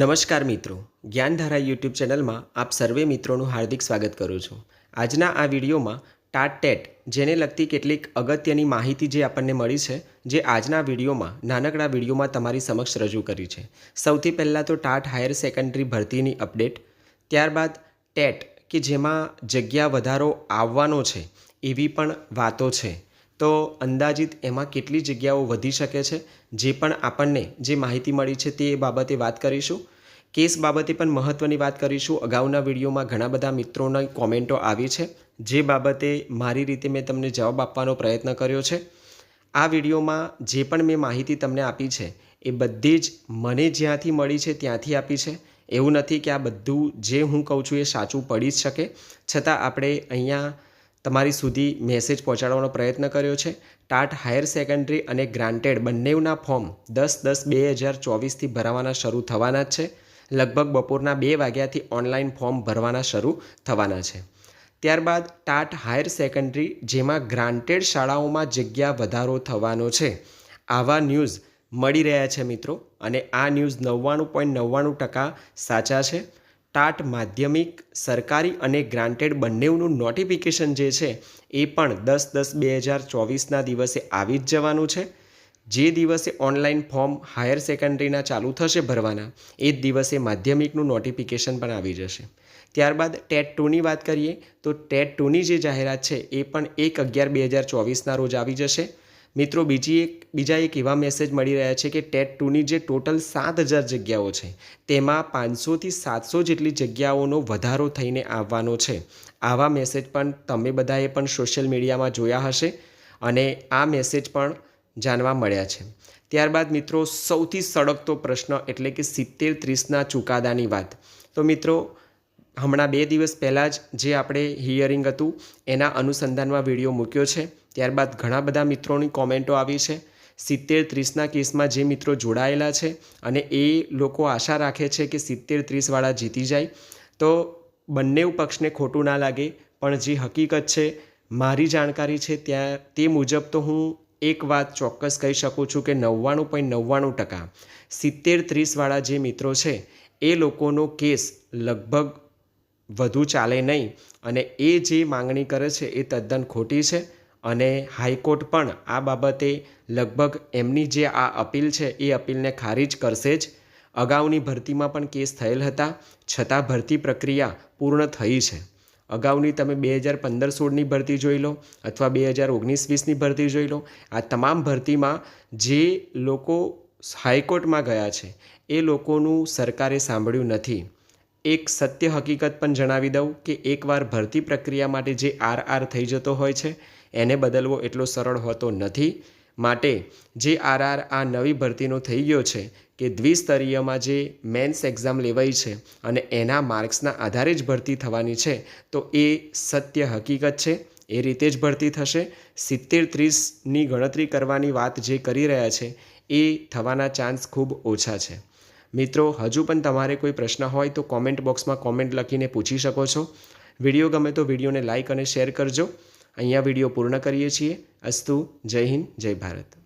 નમસ્કાર મિત્રો, જ્ઞાનધારા યુટ્યુબ ચેનલમાં આપ સર્વે મિત્રોનું હાર્દિક સ્વાગત કરું છું. આજના આ વિડીયોમાં ટાટ ટેટ, જેને લગતી કેટલીક અગત્યની માહિતી જે આપણને મળી છે, જે આજના વિડીયોમાં, નાનકડા વિડીયોમાં તમારી સમક્ષ રજૂ કરી છે. સૌથી પહેલાં તો ટાટ હાયર સેકન્ડરી ભરતીની અપડેટ, ત્યારબાદ ટેટ, કે જેમાં જગ્યા વધારો આવવાનો છે, એવી પણ વાતો છે. તો અંદાજિત એમાં કેટલી જગ્યાઓ વધી શકે છે? જે પણ આપણને જે માહિતી મળી છે તે બાબતે વાત કરીશું. કેસ બાબતે પણ મહત્ત્વની વાત કરીશું. અગાઉના વિડીયોમાં ઘણા બધા મિત્રોની કોમેન્ટો આવી છે, જે બાબતે મારી રીતે મેં તમને જવાબ આપવાનો પ્રયત્ન કર્યો છે. આ વિડીયોમાં જે પણ મેં માહિતી તમને આપી છે, એ બધી જ મને જ્યાંથી મળી છે ત્યાંથી આપી છે. એવું નથી કે આ બધું જે હું કહું છું એ સાચું પડી જ શકે. છતાં આપણે અહીંયા તમારી સુધી મેસેજ પહોંચાડવાનો પ્રયત્ન કર્યો છે. ટાટ હાયર સેકન્ડરી અને ગ્રાન્ટેડ બંનેના ફોર્મ દસ દસ બે હજાર ચોવીસથી ભરાવાના શરૂ થવાના જ છે. લગભગ બપોરના બે વાગ્યાથી ઓનલાઈન ફોર્મ ભરવાના શરૂ થવાના છે. ત્યારબાદ ટાટ હાયર સેકન્ડરી જેમાં ગ્રાન્ટેડ શાળાઓમાં જગ્યા વધારો થવાનો છે. આવા ન્યૂઝ મળી રહ્યા છે મિત્રો અને આ ન્યૂઝ નવ્વાણું પોઈન્ટ નવ્વાણું ટકા સાચા છે. ટાટ માધ્યમિક, સરકારી અને ગ્રાન્ટેડ બંનેનું નોટિફિકેશન જે છે એ પણ દસ દસ બે હજાર ચોવીસના દિવસે આવી જ જવાનું છે. જે દિવસે ઓનલાઈન ફોર્મ હાયર સેકન્ડરીના ચાલુ થશે ભરવાના, એ જ દિવસે માધ્યમિકનું નોટિફિકેશન પણ આવી જશે. ત્યારબાદ ટેટ ટુની વાત કરીએ, તો ટેટ ટુની જે જાહેરાત છે એ પણ એક અગિયાર બે હજાર ચોવીસના રોજ આવી જશે. મિત્રો, બીજી એક બીજા એક એવા મેસેજ મળી રહ્યા છે કે ટેટ ટુની જે ટોટલ સાત હજાર જગ્યાઓ છે, તેમાં પાંચસોથી સાતસો જેટલી જગ્યાઓનો વધારો થઈને આવવાનો છે. આવા મેસેજ પણ તમે બધાએ પણ સોશિયલ મીડિયામાં જોયા હશે અને આ મેસેજ પણ જાણવા મળ્યા છે. ત્યારબાદ મિત્રો, સૌથી સળગતો પ્રશ્ન એટલે કે સિત્તેર ત્રીસના ચુકાદાની વાત. તો મિત્રો, હમણાં બે દિવસ પહેલાં જ જે આપણે હિયરિંગ હતું, એના અનુસંધાનમાં વીડિયો મૂક્યો છે. ત્યારબાદ ઘણા બધા મિત્રોની કોમેન્ટો આવી છે. સિત્તેર ત્રીસના કેસમાં જે મિત્રો જોડાયેલા છે અને એ લોકો આશા રાખે છે કે સિત્તેર ત્રીસવાળા જીતી જાય. તો બંને પક્ષને ખોટું ના લાગે, પણ જે હકીકત છે, મારી જાણકારી છે ત્યાં તે મુજબ તો હું એક વાત ચોક્કસ કહી શકું છું કે નવ્વાણું પોઈન્ટ નવ્વાણું ટકા સિત્તેર ત્રીસવાળા જે મિત્રો છે, એ લોકોનો કેસ લગભગ વધુ ચાલે નહીં અને એ જે માંગણી કરે છે એ તદ્દન ખોટી છે. અને હાઈકોર્ટ પણ આ બાબતે લગભગ એમની જે આ અપીલ છે, એ અપીલને ખારીજ કરશે જ. અગાઉની ભરતીમાં પણ કેસ થયેલ હતા, છતાં ભરતી પ્રક્રિયા પૂર્ણ થઈ છે. અગાઉની તમે બે હજાર પંદર સોળની ભરતી જોઈ લો અથવા બે હજાર ઓગણીસ વીસની ભરતી જોઈ લો, આ તમામ ભરતીમાં જે લોકો હાઈકોર્ટમાં ગયા છે, એ લોકોનું સરકારે સાંભળ્યું નથી. એક સત્ય હકીકત પણ જણાવી દઉં કે એકવાર ભરતી પ્રક્રિયા માટે જે આર આર થઈ જતો હોય છે, એને બદલવો એટલો સરળ હોતો નથી. માટે જે આર આર આ નવી ભરતીનો થઈ ગયો છે કે દ્વિસ્તરીયમાં જે મેન્સ એક્ઝામ લેવાઈ છે અને એના માર્ક્સના આધારે જ ભરતી થવાની છે, તો એ સત્ય હકીકત છે, એ રીતે જ ભરતી થશે. સિત્તેર ત્રીસની ગણતરી કરવાની વાત જે કરી રહ્યા છે, એ થવાના ચાન્સ ખૂબ ઓછા છે. મિત્રો, હજુ પણ તમારે કોઈ પ્રશ્ન હોય તો કોમેન્ટ બોક્સમાં કોમેન્ટ લખીને પૂછી શકો છો. વીડિયો ગમે તો વિડીયોને લાઇક અને શેર કરજો. અહીંયા વીડિયો પૂર્ણ કરીએ છીએ. અસ્તુ, જય હિન્દ, જય ભારત.